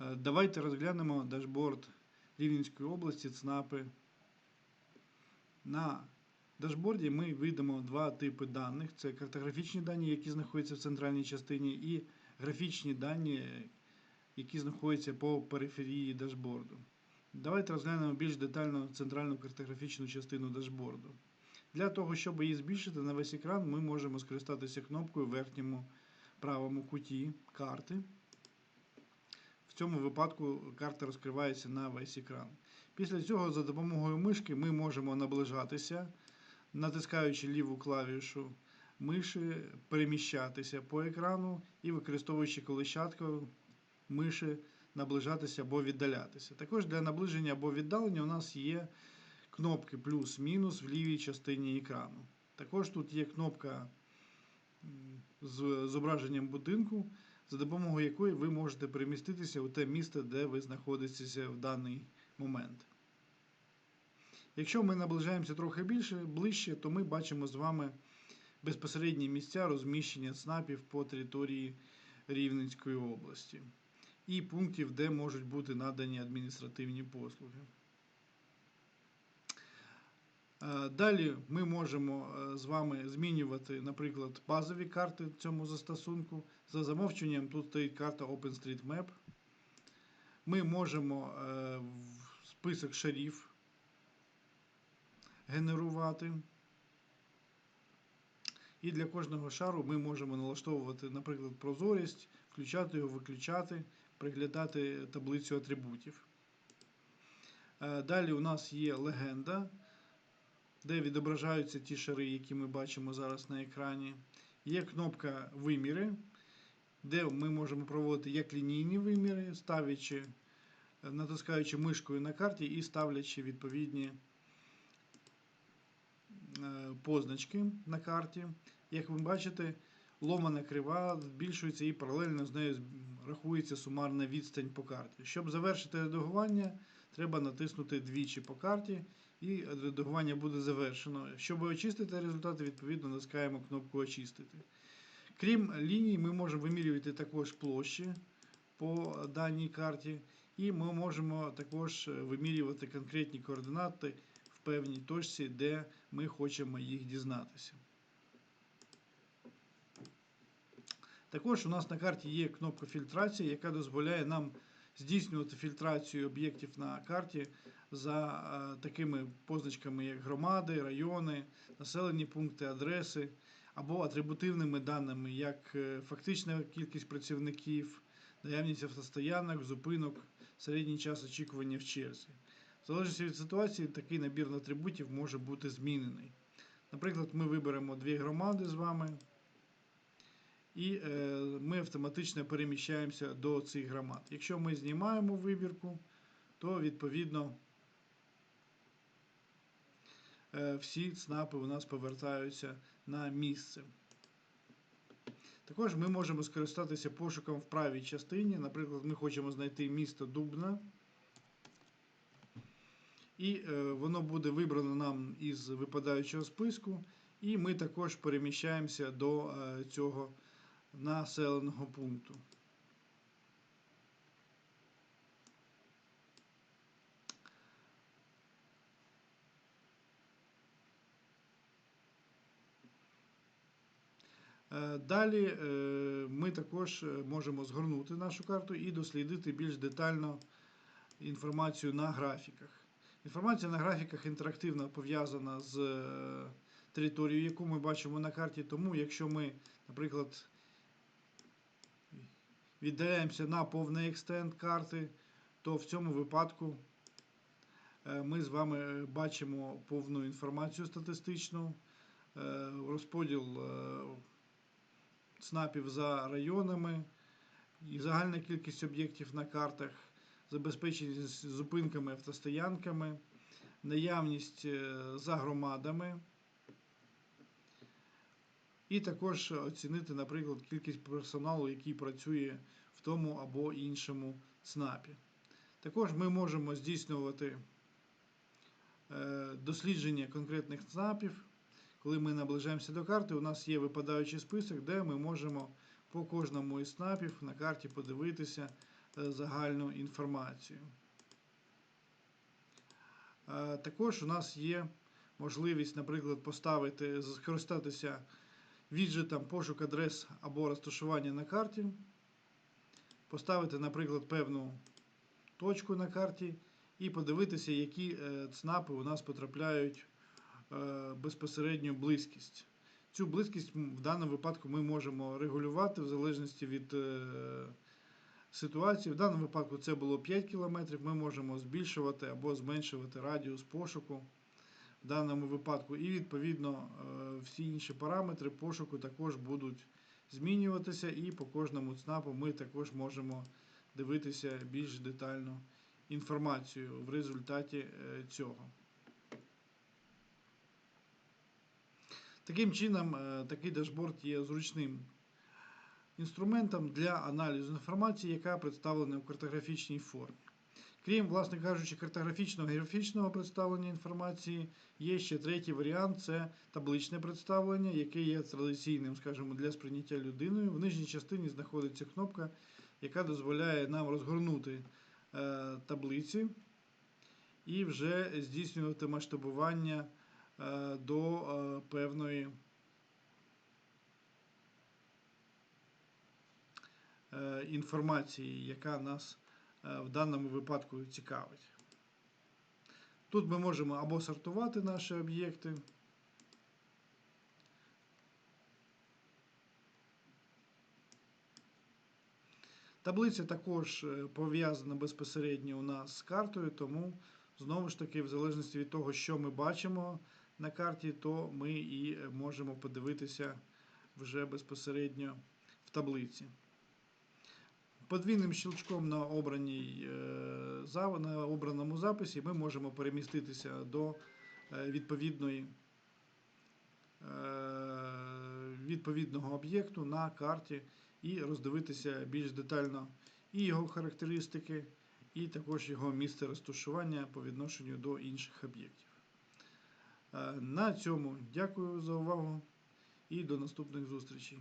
Е, Давайте розглянемо дашборд Рівненської області ЦНАПи. На дашборді ми видамо два типи даних: це картографічні дані, які знаходяться в центральній частині, і графічні дані, які знаходяться по периферії дашборду. Давайте розглянемо більш детально центральну картографічну частину дашборду. Для того, щоб її збільшити на весь екран, ми можемо скористатися кнопкою в верхньому правому куті карти. Цьому випадку карта розкривається на весь екран. Після цього за допомогою мишки ми можемо наближатися, натискаючи ліву клавішу миші, переміщатися по екрану і використовуючи колищатку миші наближатися або віддалятися. Також для наближення або віддалення у нас є кнопки плюс-мінус в лівій частині екрану. Також тут є кнопка з зображенням будинку, за допомогою якої ви можете переміститися у те місце, де ви знаходитеся в даний момент. Якщо ми наближаємося трохи більше, ближче, то ми бачимо з вами безпосередні місця розміщення ЦНАПів по території Рівненської області і пунктів, де можуть бути надані адміністративні послуги. Е, Далі ми можемо е, з вами змінювати, наприклад, базові карти в цьому застосунку. За замовченням тут стоїть карта OpenStreetMap. Ми можемо е, список шарів генерувати. І для кожного шару ми можемо налаштовувати, наприклад, прозорість, включати його, виключати, приглядати таблицю атрибутів. Далі у нас є легенда, де відображаються ті шари, які ми бачимо зараз на екрані. Є кнопка Виміри, де ми можемо проводити як лінійні виміри, ставлячи, е, натискаючи мишкою на карті і ставлячи відповідні е, позначки на карті. Як ви бачите, ломана крива збільшується і паралельно з нею рахується сумарна відстань по карті. Щоб завершити редагування, треба натиснути двічі по карті, і редагування буде завершено. Щоб очистити результати, відповідно натискаємо кнопку Очистити. Крім ліній, ми можемо вимірювати також площі по даній карті, і ми можемо також вимірювати конкретні координати в певній точці, де ми хочемо їх дізнатися. Також у нас на карті є кнопка фільтрації, яка дозволяє нам здійснювати фільтрацію об'єктів на карті за е, такими позначками, як громади, райони, населені пункти, адреси, або атрибутивними даними, як е, фактична кількість працівників, наявність автостоянок, зупинок, середній час очікування в черзі. В залежності від ситуації, такий набір атрибутів може бути змінений. Наприклад, ми виберемо дві громади з вами, і е, ми автоматично переміщаємося до цих громад. Якщо ми знімаємо вибірку, то відповідно е, всі ЦНАПи у нас повертаються на місце. Також ми можемо скористатися пошуком в правій частині. Наприклад, ми хочемо знайти місто Дубна. І е, воно буде вибрано нам із випадаючого списку. І ми також переміщаємося до цього населеного пункту. Е, Далі е, ми також е, можемо згорнути нашу карту і дослідити більш детально інформацію на графіках. Інформація на графіках інтерактивно пов'язана з територією, яку ми бачимо на карті. Тому, якщо ми, наприклад, віддаляємося на повний екстенд карти, то в цьому випадку е, ми з вами е, бачимо повну інформацію статистичну, е, розподіл ЦНАПів за районами і загальна кількість об'єктів на картах, забезпечені з зупинками, автостоянками, наявність за громадами. І також оцінити, наприклад, кількість персоналу, який працює в тому або іншому ЦНАПі. Також ми можемо здійснювати е, дослідження конкретних ЦНАПів. Коли ми наближаємося до карти, у нас є випадаючий список, де ми можемо по кожному із ЦНАПів на карті подивитися е, загальну інформацію. Е, Також у нас є можливість, наприклад, поставити, скористатися віджитом пошук адрес або розташування на карті, поставити, наприклад, певну точку на карті і подивитися, які е, ЦНАПи у нас потрапляють е, безпосередньо близькість. Цю близькість в даному випадку ми можемо регулювати в залежності від е, ситуації. В даному випадку це було 5 км. Ми можемо збільшувати або зменшувати радіус пошуку в даному випадку. І відповідно е, всі інші параметри пошуку також будуть змінюватися. І по кожному ЦНАПу ми також можемо дивитися більш детальну інформацію в результаті е, цього. Таким чином, е, такий дашборд є зручним інструментом для аналізу інформації, яка представлена в картографічній формі. Крім, власне кажучи, картографічного і графічного представлення інформації, є ще третій варіант це табличне представлення, яке є традиційним, скажімо, для сприйняття людиною. В нижній частині знаходиться кнопка, яка дозволяє нам розгорнути е, таблиці і вже здійснювати масштабування е, до е, певної інформації, яка нас в даному випадку цікавить. Тут ми можемо або сортувати наші об'єкти. Таблиця також е, пов'язана безпосередньо у нас з картою, тому знову ж таки, в залежності від того, що ми бачимо на карті, то ми і е, можемо подивитися вже безпосередньо в таблиці. Подвійним щелчком на, обраній, е, на обраному записі ми можемо переміститися до е, відповідної, е, відповідного об'єкту на карті і роздивитися більш детально і його характеристики, і також його місце розташування по відношенню до інших об'єктів. На цьому дякую за увагу і до наступних зустрічей.